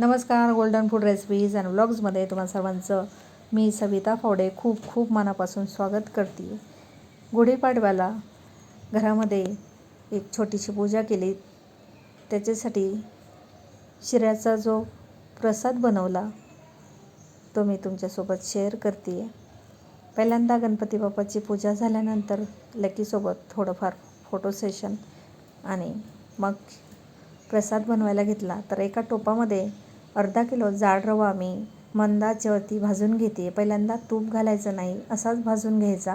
नमस्कार golden food recipes and व्लॉग्समध्ये तुम्हा सर्वांचं मी सविता फावडे खूप खूप मनापासून स्वागत करते. गुढीपाडव्याला घरामध्ये एक छोटीशी पूजा केली. त्याच्यासाठी शिऱ्याचा जो प्रसाद बनवला तो मी तुमच्यासोबत शेअर करते. पहिल्यांदा गणपती बाप्पाची पूजा झाल्यानंतर लकीसोबत थोडंफार फोटो सेशन आणि मग प्रसाद बनवायला घेतला. तर एका टोपामध्ये अर्धा किलो जाड रवा मी मंदाच्यावरती भाजून घेते. पहिल्यांदा तूप घालायचं नाही असाच भाजून घ्यायचा.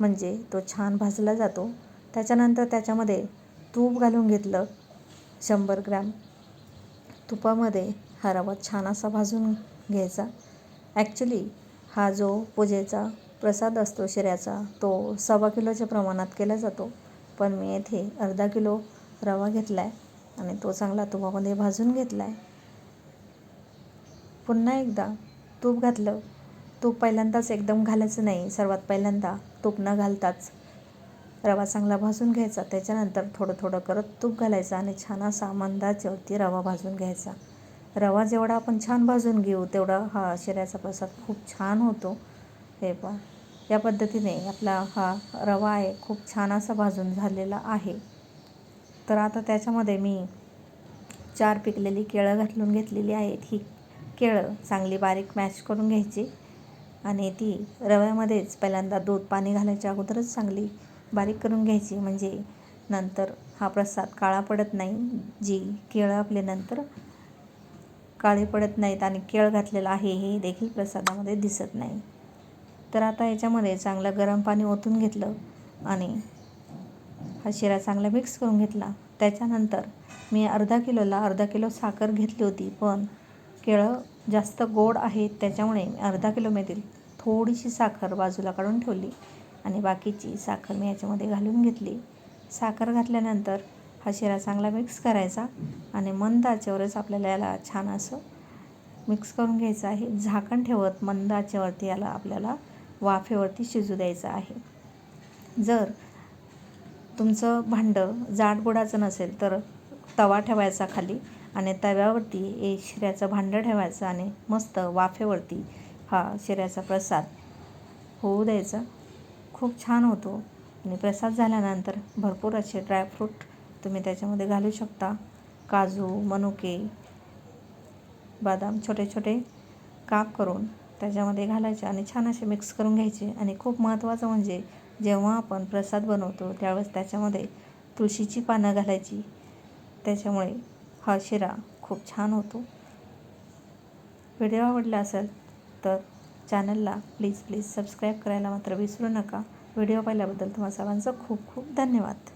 म्हणजे तो छान भाजला जातो. त्याच्यानंतर त्याच्यामध्ये तूप घालून घेतलं शंभर ग्रॅम. तुपामध्ये हा रवा छान असा भाजून घ्यायचा. ॲक्च्युली हा जो पूजेचा प्रसाद असतो शिऱ्याचा तो सव्वा किलोच्या प्रमाणात केला जातो. पण मी येथे अर्धा किलो रवा घेतला आहे आणि तो चांगला तुपामध्ये भाजून घेतला आहे पुन्हा एकदा तूप घातलं. तूप पहिल्यांदाच एकदम घालायचं नाही सर्वात पहिल्यांदा तूप न घालताच रवा चांगला भाजून घ्यायचा. त्याच्यानंतर थोडं थोडं करत तूप घालायचं आणि छान असा मंदाच्यावरती रवा भाजून घ्यायचा. रवा जेवढा आपण छान भाजून घेऊ तेवढा हा शिऱ्याचा प्रसाद खूप छान होतो. हे पण या पद्धतीने आपला हा रवा आहे खूप छान असा भाजून झालेला आहे. तर आता त्याच्यामध्ये मी चार पिकलेली केळं घालून घेतलेली आहेत. ही केळं चांगली बारीक मॅश करून घ्यायची. आणि ती रव्यामध्येच पहिल्यांदा दूध पाणी घालायच्या अगोदरच चांगली बारीक करून घ्यायची. म्हणजे नंतर हा प्रसाद काळा पडत नाही. जी केळं आपले नंतर काळे पडत नाहीत आणि केळ घातलेलं आहे हे देखील प्रसादामध्ये दिसत नाही. तर आता याच्यामध्ये चांगलं गरम पाणी ओतून घेतलं आणि हा शिरा चांगला मिक्स करून घेतला. त्याच्यानंतर मी अर्धा किलोला अर्धा किलो साखर घेतली होती पण केळं जास्त गोड आहेत त्याच्यामुळे मी अर्धा किलोमधील थोडीशी साखर बाजूला काढून ठेवली आणि बाकीची साखर मी याच्यामध्ये घालून घेतली. साखर घातल्यानंतर हा शिरा चांगला मिक्स करायचा आणि मंद आचेवरच आपल्याला याला छान असं मिक्स करून घ्यायचं आहे. झाकण ठेवत मंद आचेवरती याला आपल्याला वाफेवरती शिजू द्यायचं आहे. जर तुमचं भांडं जाडबुडाचं नसेल तर तवा ठेवायचा खाली. आणि तव्यावरती एक शिऱ्याचं भांडं ठेवायचं आणि मस्त वाफेवरती हा शिऱ्याचा प्रसाद होऊ द्यायचा. खूप छान होतो. आणि प्रसाद झाल्यानंतर भरपूर असे ड्रायफ्रूट तुम्ही त्याच्यामध्ये घालू शकता. काजू मनुके बदाम छोटे छोटे काप करून त्याच्यामध्ये घालायचे आणि छान असे मिक्स करून घ्यायचे. आणि खूप महत्त्वाचं म्हणजे जेव्हा आपण प्रसाद बनवतो त्यावेळेस त्याच्यामध्ये तुळशीची पानं घालायची. त्याच्यामुळे हा शिरा खूप छान होतो. व्हिडिओ आवडला असेल तर चॅनलला प्लीज प्लीज सबस्क्राईब करायला मात्र विसरू नका. व्हिडिओ पाहिल्याबद्दल तुम्हा सर्वांचं खूप खूप धन्यवाद.